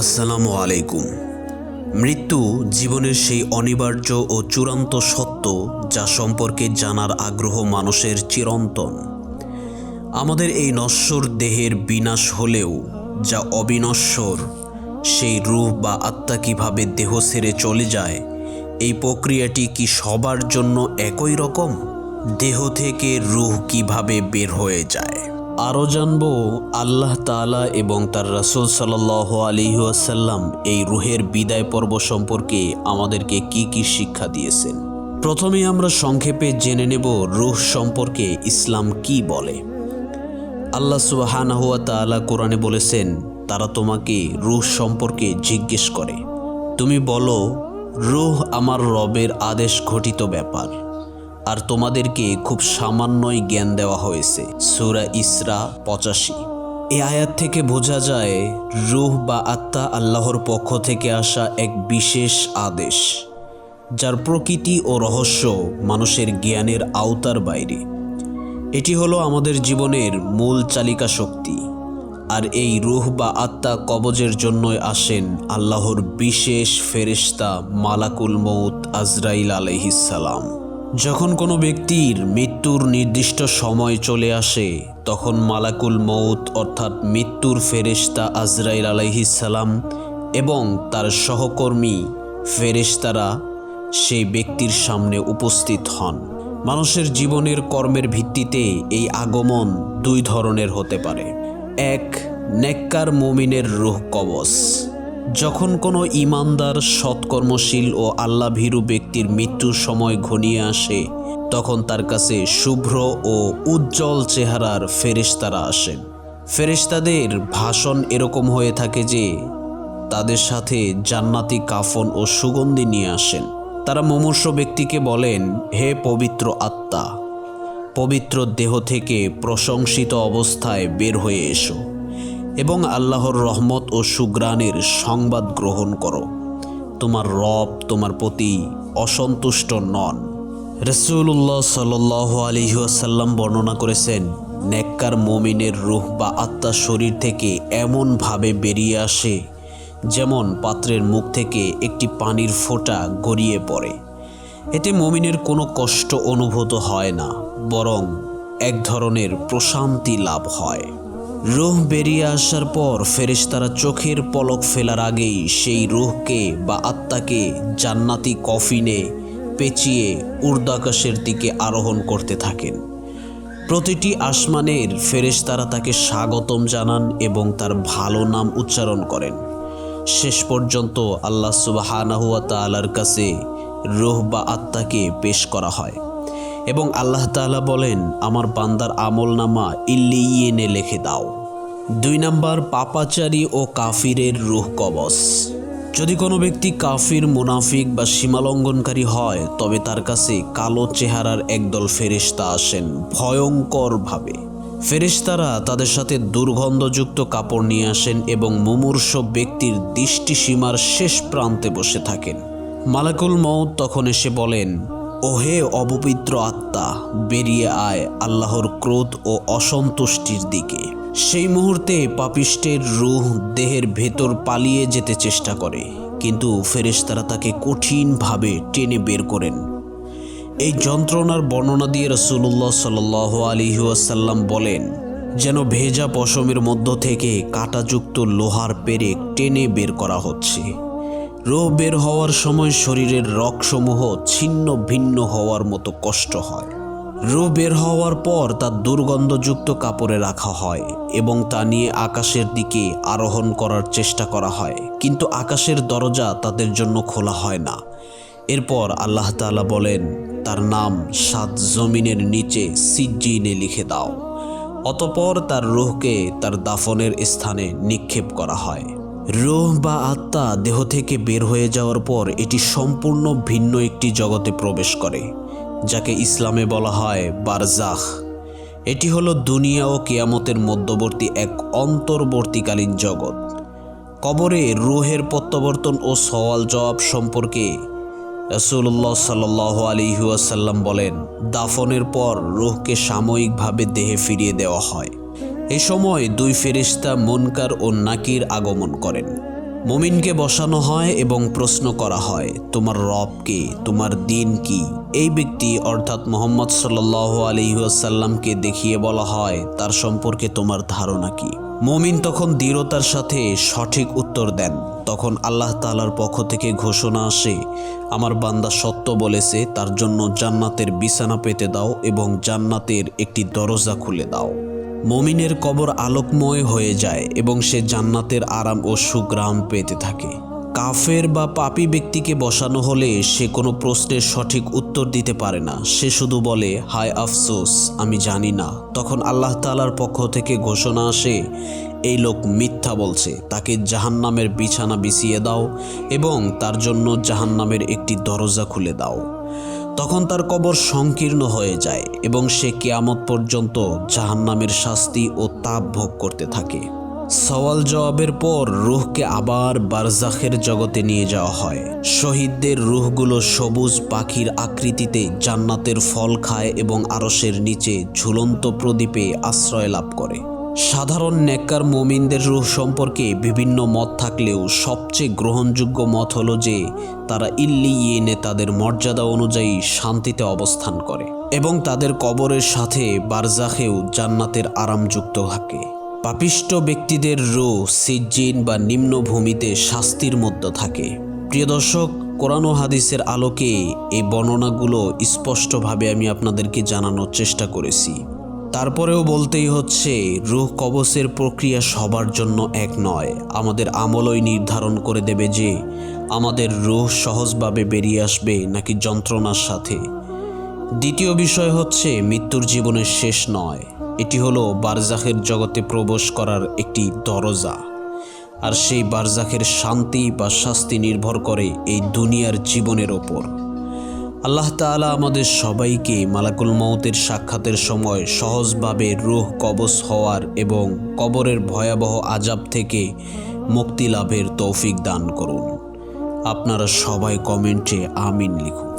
আসসালামু আলাইকুম। মৃত্যু জীবনের সেই অনিবার্য ও চূড়ান্ত সত্য যা সম্পর্কে জানার আগ্রহ মানুষের চিরন্তন। আমাদের এই নশ্বর দেহের বিনাশ হলেও যা অবিনশ্বর, সেই রূহ বা আত্মা কীভাবে দেহ ছেড়ে চলে যায়, এই প্রক্রিয়াটি কি সবার জন্য একই রকম? দেহ থেকে রূহ কীভাবে বের হয়ে যায়? আরও জানব আল্লাহ তাআলা এবং তার রাসূল সাল্লাহ আলিহাসাল্লাম এই রুহের বিদায় পর্ব সম্পর্কে আমাদেরকে কি কি শিক্ষা দিয়েছেন। প্রথমে আমরা সংক্ষেপে জেনে নেব রুহ সম্পর্কে ইসলাম কি বলে। আল্লাহ সুবাহানাহুয়া তাআলা কোরআনে বলেছেন, তারা তোমাকে রুহ সম্পর্কে জিজ্ঞেস করে। তুমি বলো, রুহ আমার রবের আদেশ ঘটিত ব্যাপার। আর তোমাদেরকে খুব সামান্যই জ্ঞান দেওয়া হয়েছে। সুরা ইসরা পঁচাশি। এই আয়াত থেকে বোঝা যায়, রুহ বা আত্মা আল্লাহর পক্ষ থেকে আসা এক বিশেষ আদেশ, যার প্রকৃতি ও রহস্য মানুষের জ্ঞানের আওতার বাইরে। এটি হলো আমাদের জীবনের মূল চালিকা শক্তি, আর এই রুহ বা আত্মা কবজের জন্যই আসেন আল্লাহর বিশেষ ফেরিস্তা মালাকুল মৌত আজরাইল আলহিসাল্লাম যখন কোনো ব্যক্তির মৃত্যুর নির্দিষ্ট সময় চলে আসে, তখন মালাকুল মৌত অর্থাৎ মৃত্যুর ফেরেশতা আজরাইল আলাইহিসাল্লাম এবং তার সহকর্মী ফেরেশতারা সেই ব্যক্তির সামনে উপস্থিত হন। মানুষের জীবনের কর্মের ভিত্তিতে এই আগমন দুই ধরনের হতে পারে। এক, নেককার মুমিনের রুহ কবচ। যখন কোনো ইমানদার সৎকর্মশীল ও আল্লাহ ভীরু ব্যক্তির মৃত্যুর সময় ঘনিয়ে আসে, তখন তার কাছে শুভ্র ও উজ্জ্বল চেহারার ফেরেশতারা আসেন। ফেরেশতাদের ভাষণ এরকম হয়ে থাকে যে, তাদের সাথে জান্নাতি কাফন ও সুগন্ধি নিয়ে আসেন। তারা মুমূর্ষ ব্যক্তিকে বলেন, হে পবিত্র আত্মা, পবিত্র দেহ থেকে প্রশংসিত অবস্থায় বের হয়ে এসো। এবং আল্লাহর রহমত ও সুগ্রানের সংবাদ গ্রহণ করো। তোমার রব তোমার প্রতি অসন্তুষ্ট নন। রসুল্লাহ সাল আলিহাসাল্লাম বর্ণনা করেছেন, নেককার মমিনের রুহ বা আত্মা শরীর থেকে এমনভাবে বেরিয়ে আসে যেমন পাত্রের মুখ থেকে একটি পানির ফোঁটা গড়িয়ে পড়ে। এতে মমিনের কোনো কষ্ট অনুভূত হয় না, বরং এক ধরনের প্রশান্তি লাভ হয়। রুহ বেরিয়ে আসার পর ফেরেশতারা চোখের পলক ফেলার আগেই সেই রুহকে বা আত্মাকে জান্নাতি কফিনে পেঁচিয়ে উর্দাকাশের দিকে আরোহণ করতে থাকেন। প্রতিটি আসমানের ফেরেশতারা তাকে স্বাগতম জানান এবং তার ভালো নাম উচ্চারণ করেন। শেষ পর্যন্ত আল্লাহ সুবাহানাহুয়া তালার কাছে রোহ বা আত্মাকে পেশ করা হয়। এবং আল্লাহ তাআলা বলেন, আমার বান্দার আমল নামা ইল্লিয়েনে লিখে দাও। দুই নাম্বার, পাপাচারী ও কাফিরের রুহ কবচ। যদি কোনো ব্যক্তি কাফির, মুনাফিক বা সীমালঙ্ঘনকারী হয়, তবে তার কাছে কালো চেহারার একদল ফেরিস্তা আসেন ভয়ঙ্করভাবে। ফেরিস্তারা তাদের সাথে দুর্গন্ধযুক্ত কাপড় নিয়ে আসেন এবং মুমূর্ষ ব্যক্তির দৃষ্টিসীমার শেষ প্রান্তে বসে থাকেন। মালাকুল মৌত তখন এসে বলেন ওহে অপবিত্র আত্মা, বেরিয়ে আয় আল্লাহর ক্রোধ ও অসন্তুষ্টির দিকে। সেই মুহূর্তে পাপিষ্টের রুহ দেহের ভেতর পালিয়ে যেতে চেষ্টা করে, কিন্তু ফেরেশতারা তাকে কঠিনভাবে টেনে বের করেন। এই যন্ত্রণার বর্ণনা দিয়ে রসুল্লাহ সাল আলিহাসাল্লাম বলেন, যেন ভেজা পশমের মধ্য থেকে কাঁটাযুক্ত লোহার পেরেক টেনে বের করা হচ্ছে। রোহ বের হওয়ার সময় শরীরের রগসমূহ ছিন্ন ভিন্ন হওয়ার মতো কষ্ট হয়। রোহ বের হওয়ার পর তা দুর্গন্ধযুক্ত কাপড়ে রাখা হয় এবং তা নিয়ে আকাশের দিকে আরোহণ করার চেষ্টা করা হয়। কিন্তু আকাশের দরজা তাদের জন্য খোলা হয় না। এরপর আল্লাহ তাআলা বলেন, তার নাম সাত জমিনের নিচে সিজ্জিনে লিখে দাও। অতপর তার রুহকে তার দাফনের স্থানে নিক্ষেপ করা হয়। রুহ বা আত্মা দেহ থেকে বের হয়ে যাওয়ার পর এটি সম্পূর্ণ ভিন্ন একটি জগতে প্রবেশ করে, যাকে ইসলামে বলা হয় বারজাখ এটি হলো দুনিয়া ও কিয়ামতের মধ্যবর্তী এক অন্তর্বর্তীকালীন জগৎ। কবরে রুহের প্রত্যাবর্তন ও সওয়াল জবাব সম্পর্কে রসুল্লাহ সাল আলিহাসাল্লাম বলেন, দাফনের পর রুহকে সাময়িকভাবে দেহে ফিরিয়ে দেওয়া হয়। এ সময় দুই ফেরিস্তা মনকার ও নাকির আগমন করেন। মমিনকে বসানো হয় এবং প্রশ্ন করা হয়, তোমার রব কে? তোমার দিন কি? এই ব্যক্তি অর্থাৎ মোহাম্মদ সাল্লাহ আলিহাসাল্লামকে দেখিয়ে বলা হয়, তার সম্পর্কে তোমার ধারণা কি? মমিন তখন দৃঢ়তার সাথে সঠিক উত্তর দেন। তখন আল্লাহ তালার পক্ষ থেকে ঘোষণা আসে, আমার বান্দা সত্য বলেছে, তার জন্য জান্নাতের বিছানা পেতে দাও এবং জান্নাতের একটি দরজা খুলে দাও। মমিনের কবর আলোকময় হয়ে যায় এবং সে জান্নাতের আরাম ও সুগ্রাম পেতে থাকে। কাফের বা পাপি ব্যক্তিকে বসানো হলে সে কোনো প্রশ্নের সঠিক উত্তর দিতে পারে না। সে শুধু বলে, হায় আফসোস, আমি জানি না। তখন আল্লাহ তালার পক্ষ থেকে ঘোষণা আসে, এই লোক মিথ্যা বলছে। তাকে জাহান্নামের বিছানা বিছিয়ে দাও এবং তার জন্য জাহান্নামের একটি দরজা খুলে দাও। তখন তার কবর সংকীর্ণ হয়ে যায় এবং সে কেয়ামত পর্যন্ত জাহান্নামের শাস্তি ও তাপ ভোগ করতে থাকে। সওয়াল জবাবের পর রুহকে আবার বারজাখের জগতে নিয়ে যাওয়া হয়। শহীদদের রুহগুলো সবুজ পাখির আকৃতিতে জান্নাতের ফল খায় এবং আরসের নিচে ঝুলন্ত প্রদীপে আশ্রয় লাভ করে। সাধারণ নেককার মোমিনদের রুহ সম্পর্কে বিভিন্ন মত থাকলেও সবচেয়ে গ্রহণযোগ্য মত হল যে, তারা ইল্লিয়েনে তাদের মর্যাদা অনুযায়ী শান্তিতে অবস্থান করে এবং তাদের কবরের সাথে বারজাখেও জান্নাতের আরাম যুক্ত থাকে। পাপিষ্ট ব্যক্তিদের রো সিজ্জিন বা নিম্নভূমিতে শাস্তির মধ্যে থাকে। প্রিয় দর্শক, কোরআন হাদিসের আলোকে এই বর্ণনাগুলো স্পষ্টভাবে আমি আপনাদেরকে জানানোর চেষ্টা করেছি। তারপরেও বলতেই হচ্ছে, রুহ কবসের প্রক্রিয়া সবার জন্য এক নয়। আমাদের আমলই নির্ধারণ করে দেবে যে, আমাদের রুহ সহজভাবে বেরিয়ে আসবে নাকি যন্ত্রণার সাথে। দ্বিতীয় বিষয় হচ্ছে, মৃত্যুর জীবনের শেষ নয়। এটি হলো বারজাখের জগতে প্রবেশ করার একটি দরজা। আর সেই বারজাখের শান্তি বা শাস্তি নির্ভর করে এই দুনিয়ার জীবনের ওপর। আল্লাহ তালা আমাদের সবাইকে মালাকুল মৌতের সাক্ষাতের সময় সহজভাবে রুহ কবচ হওয়ার এবং কবরের ভয়াবহ আজাব থেকে মুক্তি লাভের তৌফিক দান করুন। আপনারা সবাই কমেন্টে আমিন লিখুন।